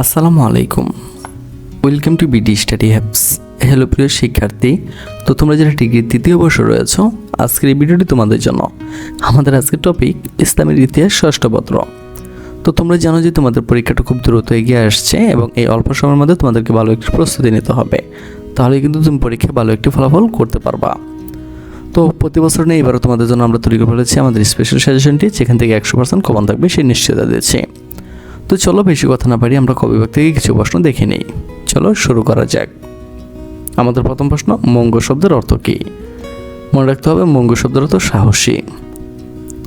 আসসালামু আলাইকুম। Welcome to BD study হ্যাপস hello প্রিয় শিক্ষার্থী। তো তোমরা যারা ডিগ্রির তৃতীয় বর্ষ রয়েছো, আজকের এই ভিডিওটি তোমাদের জন্য। আমাদের আজকের টপিক ইসলামের ইতিহাস ষষ্ঠ পত্র। তো তোমরা জানো যে তোমাদের পরীক্ষাটা খুব দ্রুত এগিয়ে আসছে এবং এই অল্প সময়ের মধ্যে তোমাদেরকে ভালো একটি প্রস্তুতি নিতে হবে। তাহলে কিন্তু তুমি পরীক্ষায় ভালো একটি ফলাফল করতে পারবা। তো প্রতি বছর নিয়ে এবারও তোমাদের জন্য আমরা তৈরি করে ফেলেছি আমাদের স্পেশাল সাজেশনটি যেখান থেকে একশো পার্সেন্ট কমন থাকবে সেই নিশ্চয়তা দিয়েছি। তো চলো বেশি কথা না পারি আমরা কবিভাগ থেকে কিছু প্রশ্ন দেখে নিই। চলো শুরু করা যাক। আমাদের প্রথম প্রশ্ন, মঙ্গ শব্দের অর্থ কী? মনে রাখতে হবে, মঙ্গ শব্দের অর্থ সাহসী।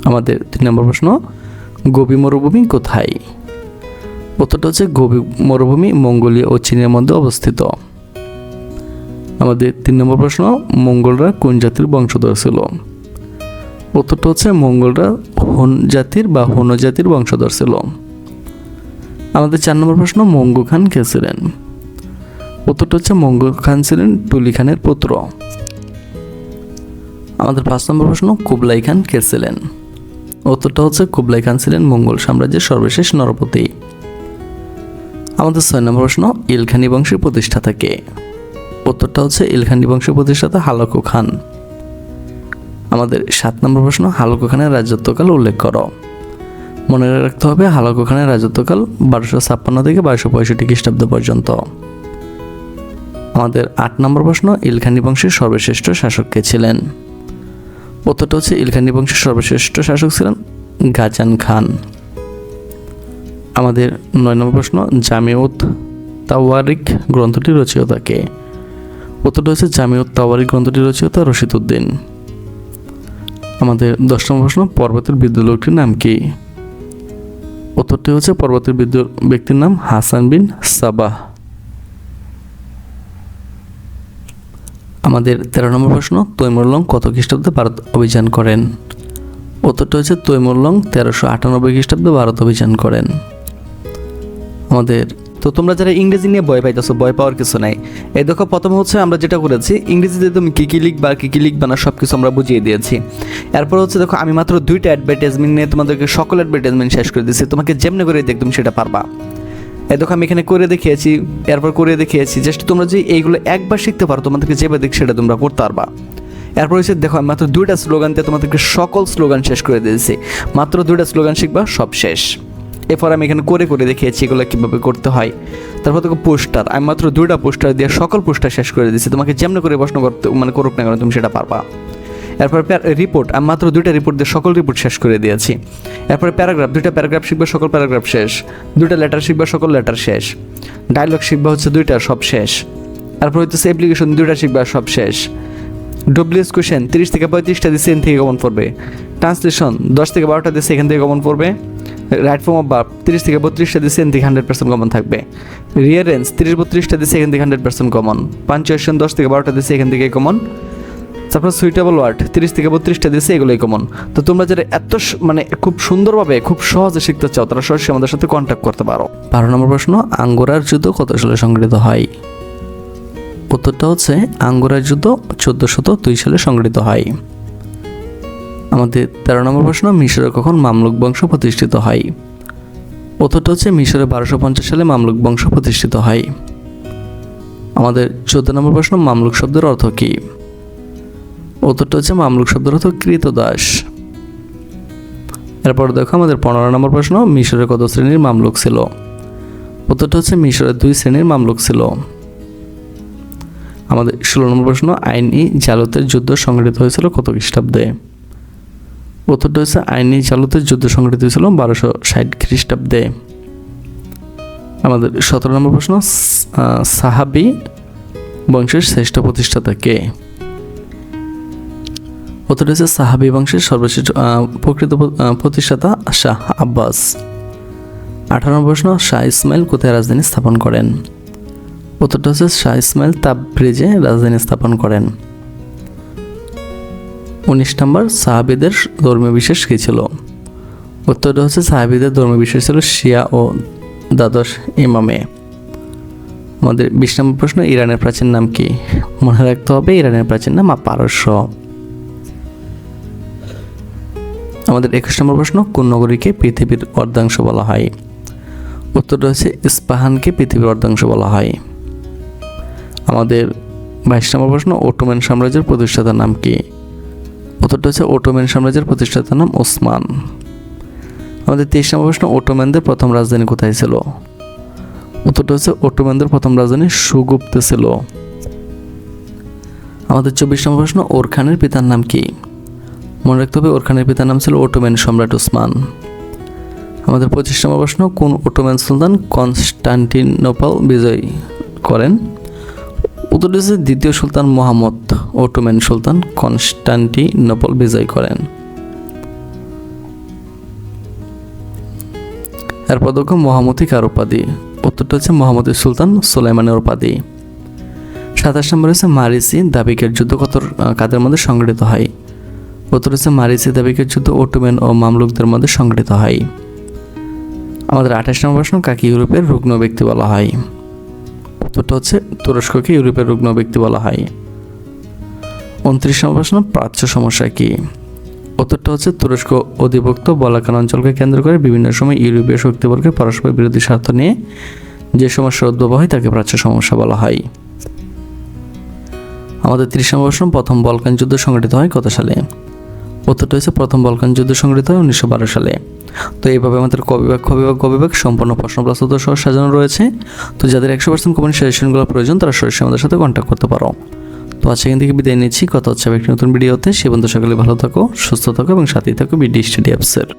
আমাদের তিন নম্বর প্রশ্ন গোবি মরুভূমি কোথায়? উত্তরটা হচ্ছে গোবি মরুভূমি মঙ্গোলিয়া ও চীনের মধ্যে অবস্থিত। আমাদের তিন নম্বর প্রশ্ন, মঙ্গলরা কোন জাতির বংশধর ছিল? উত্তরটা হচ্ছে, মঙ্গলরা হন জাতির বা হন জাতির বংশধর ছিল। আমাদের চার নম্বর প্রশ্ন, মঙ্গু খান কে ছিলেন? উত্তরটা হচ্ছে মঙ্গু খান ছিলেন টুলি খানের পুত্র। আমাদের পাঁচ নম্বর প্রশ্ন, কুবলাই খান কে ছিলেন? উত্তরটা হচ্ছে, কুবলাই খান ছিলেন মঙ্গল সাম্রাজ্যের সর্বশেষ নরপতি। আমাদের ছয় নম্বর প্রশ্ন, ইলখানি বংশের প্রতিষ্ঠাতা কে? উত্তরটা হচ্ছে, ইলখানি বংশের প্রতিষ্ঠাতা হালাকু খান। আমাদের সাত নম্বর প্রশ্ন, হালকু খানের রাজত্বকাল উল্লেখ করো। মনে রাখতে হবে, হালাকু খানের রাজত্বকাল বারোশো ছাপ্পান্ন থেকে বারোশো পঁয়ষট্টি খ্রিস্টাব্দ পর্যন্ত। আমাদের আট নম্বর প্রশ্ন, ইলখানি বংশের সর্বশ্রেষ্ঠ শাসক কে ছিলেন? উত্তরটা হচ্ছে, ইলখানি বংশের সর্বশ্রেষ্ঠ শাসক ছিলেন গাজান খান। আমাদের নয় নম্বর প্রশ্ন, জামিউত তাওয়ারিক গ্রন্থটি রচিয়তা কে? উত্তরটা হচ্ছে, জামিউত তাওয়ারিক গ্রন্থটি রচিয়তা রশিদ উদ্দিন আমাদের দশ নম্বর প্রশ্ন, পর্বতের বিদ্যালয়টির নাম কি? উত্তরটি হচ্ছে পরবর্তী ব্যক্তির নাম হাসান বিন সাবাহ। আমাদের তেরো নম্বর প্রশ্ন তৈমুরলং কত খ্রিস্টাব্দে ভারত অভিযান করেন? উত্তরটি হচ্ছে তৈমুরলং তেরোশো আটানব্বই খ্রিস্টাব্দে ভারত অভিযান করেন। আমাদের তো তোমরা যারা ইংরেজি নিয়ে ভয় পাইতেছো, ভয় পাওয়ার কিছু নাই। এই দেখো, প্রথম হচ্ছে আমরা যেটা করেছি, ইংরেজিতে তুমি কী কী লিখবা, কী কী লিখবা না সব কিছু আমরা বুঝিয়ে দিয়েছি। এরপর হচ্ছে দেখো, আমি মাত্র দুইটা অ্যাডভার্টাইজমেন্ট নিয়ে তোমাদেরকে সকল অ্যাডভার্টাইজমেন্ট শেষ করে দিয়েছি, তোমাকে যেমনি করে দেখ তুমি সেটা পারবা। এই দেখো, আমি এখানে করে দেখিয়েছি, এরপর করে দেখিয়েছি জাস্ট তোমরা যে এইগুলো একবার শিখতে পারো, তোমাদেরকে যেভাবে দেখ সেটা তোমরা করতে পারবা। এরপর হচ্ছে দেখো, আমি মাত্র দুইটা স্লোগান দিয়ে তোমাদেরকে সকল স্লোগান শেষ করে দিয়েছি। মাত্র দুইটা স্লোগান শিখবা, সব শেষ। এরপর আমি এখানে করে করে দেখিয়েছি এগুলো কীভাবে করতে হয়। তারপর তোকে পোস্টার, আমি মাত্র দুইটা পোস্টার দিয়ে সকল পোস্টার শেষ করে দিয়েছি। তোমাকে যেমন করে প্রশ্ন করতে মানে করুক না কেন, তুমি সেটা পারবা। এরপর রিপোর্ট আমি মাত্র দুইটা রিপোর্ট দিয়ে সকল রিপোর্ট শেষ করে দিয়েছি। এরপরে প্যারাগ্রাফ দুইটা প্যারাগ্রাফ শিখবে, সকল প্যারাগ্রাফ শেষ। দুইটা লেটার শিখবে, সকল লেটার শেষ। ডায়লগ শিখবে, হচ্ছে দুইটা, সব শেষ। তারপর হচ্ছে অ্যাপ্লিকেশন দুইটা শিখবে, সব শেষ। ডব্লিউএস কোয়েশ্চেন তিরিশ থেকে পঁয়ত্রিশটা দিচ্ছে এখান থেকে কমন পড়বে। ট্রান্সলেশন দশ থেকে বারোটা দিচ্ছে এখান থেকে কমন পড়বে। রাইট ফর্ম অফ তিরিশ থেকে বত্রিশটা দিচ্ছে এখান থেকে হান্ড্রেড পার্সেন্ট কমন থাকবে। রিয়ারেন্স তিরিশ বত্রিশটা দিচ্ছে এখান হান্ড্রেড পার্সেন্ট কমন পাঞ্চুয়েশন দশ থেকে বারোটা দিচ্ছে এখান থেকে কমন তারপর সুইটেবল ওয়ার্ড তিরিশ থেকে বত্রিশটা দিচ্ছে এগুলোই কমন তো তোমরা যারা এত মানে খুব সুন্দরভাবে, খুব সহজে শিখতে চাও, তারা সরাসরি আমাদের সাথে কন্ট্যাক্ট করতে পারো। বারো নম্বর প্রশ্ন, আঙ্গোরার যুদ্ধ কত সালে সংগঠিত হয়? উত্তরটা হচ্ছে, আঙ্গোরার যুদ্ধ চোদ্দ শত দুই সালে সংগঠিত হয়। আমাদের তেরো নম্বর প্রশ্ন, মিশরে কখন মামলুক বংশ প্রতিষ্ঠিত হয়? উত্তরটা হচ্ছে মিশরে বারোশো পঞ্চাশ সালে মামলুক বংশ প্রতিষ্ঠিত হয়। আমাদের চোদ্দ নম্বর প্রশ্ন, মামলুক শব্দের অর্থ কী? উত্তরটা হচ্ছে মামলুক শব্দের অর্থ কৃতদাস। এরপর দেখো আমাদের পনেরো নম্বর প্রশ্ন, মিশরে কত শ্রেণির মামলুক ছিল? উত্তরটা হচ্ছে মিশরের দুই শ্রেণির মামলুক ছিল। আমাদের ষোলো নম্বর প্রশ্ন, আইনি জালতের যুদ্ধ সংগঠিত হয়েছিল কত খ্রিস্টাব্দে? উত্তরটা হচ্ছে আইনি জালতের যুদ্ধ সংগঠিত হয়েছিল বারোশো ষাট খ্রিস্টাব্দে। আমাদের সতেরো নম্বর প্রশ্ন সাহাবি বংশের শ্রেষ্ঠ প্রতিষ্ঠাতা কে? উত্তরটা হচ্ছে সাহাবি বংশের সর্বশ্রেষ্ঠ প্রকৃত প্রতিষ্ঠাতা শাহ আব্বাস। আঠারো নম্বর প্রশ্ন, শাহ ইসমাইল কোথায় রাজধানী স্থাপন করেন? উত্তরটা হচ্ছে শাহ ইসমাইল তাবরিজে রাজধানী স্থাপন করেন। উনিশ নম্বর সাহাবিদের ধর্মীয় বিশ্বাস কী ছিল? উত্তরটা হচ্ছে সাহাবিদের ধর্মীয় বিশ্বাস ছিল শিয়া ও দ্বাদশ ইমামে। আমাদের বিশ নম্বর প্রশ্ন, ইরানের প্রাচীন নাম কি? মনে রাখতে হবে ইরানের প্রাচীন নাম পারস্য। আমাদের একুশ নম্বর প্রশ্ন, কোন নগরীকে পৃথিবীর অর্ধাংশ বলা হয়? উত্তরটা হচ্ছে ইস্পাহানকে পৃথিবীর অর্ধাংশ বলা হয়। আমাদের বাইশ নম্বর প্রশ্ন ওটোম্যান সাম্রাজ্যের প্রতিষ্ঠাতার নাম কি? উত্তরটা হচ্ছে ওটোম্যান সাম্রাজ্যের প্রতিষ্ঠাতার নাম ওসমান। আমাদের তেইশ নম্বর প্রশ্ন ওটোম্যানদের প্রথম রাজধানী কোথায় ছিল? উত্তরটা হচ্ছে ওটোম্যানদের প্রথম রাজধানী সুগুপ্তে ছিল। আমাদের চব্বিশ নম্বর প্রশ্ন ওর খানের পিতার নাম কি? মনে রাখতে হবে, ওরখানের পিতার নাম ছিল ওটোম্যান সম্রাট ওসমান। আমাদের পঁচিশ নম্বর প্রশ্ন, কোন ওটোম্যান সুলতান কনস্টান্টিনোপল বিজয় করেন? হচ্ছে দ্বিতীয় সুলতান মোহাম্মদ ওটোম্যান সুলতান কনস্টান্টিনোপল বিজয় করেন। এরপর দেখো মহামতি কার উপাধি? উত্তরটা হচ্ছে মহামতি সুলতান সুলাইমানের উপাধি। সাতাশ নম্বর হচ্ছে মারিসি দাবিকের যুদ্ধ কত কাদের মধ্যে সংগঠিত হয়? উত্তর হচ্ছে মারিসি দাবিকের যুদ্ধ ওটোম্যান ও মামলুকদের মধ্যে সংগঠিত হয়। আমাদের আঠাশ নম্বর প্রশ্ন, কাকে ইউরোপের রুগ্ন ব্যক্তি বলা হয়? উত্তরটা হচ্ছে তুরস্ককে ইউরোপের রুগ্ন ব্যক্তি বলা হয়। উনত্রিশ নম্বর প্রশ্ন, প্রাচ্য সমস্যা কি? উত্তরটা হচ্ছে তুরস্ক অধিভুক্ত বলাকান অঞ্চলকে কেন্দ্র করে বিভিন্ন সময় ইউরোপীয় শক্তিবলকে পরস্পর বিরোধী স্বার্থ নিয়ে যে সমস্যার উদ্ভব হয় তাকে প্রাচ্য সমস্যা বলা হয়। আমাদের ত্রিশ নম্বর প্রশ্ন, প্রথম বলকান যুদ্ধ সংগঠিত হয় কত সালে? উত্তরটা হচ্ছে প্রথম বলকান যুদ্ধ সংগৃহীত হয় উনিশশো বারো সালে। তো এইভাবে আমাদের কবিভাগ কবিবাগ কবিভাগ সম্পূর্ণ প্রশ্ন প্রস্তুত সহ সাজানো রয়েছে। তো যাদের একশো পার্সেন্ট কোম্পানি সাজেশনগুলো প্রয়োজন, তারা সরাসরি আমাদের সাথে কন্ট্যাক্ট করতে পারো। তো আজ এখান থেকে বিদায় নিচ্ছি। কথা হচ্ছে একটি নতুন ভিডিওতে সে বন্ধু সকলে ভালো থাকো, সুস্থ থাকো এবং সাথেই থাকো বিডি স্টাডি অ্যাপসের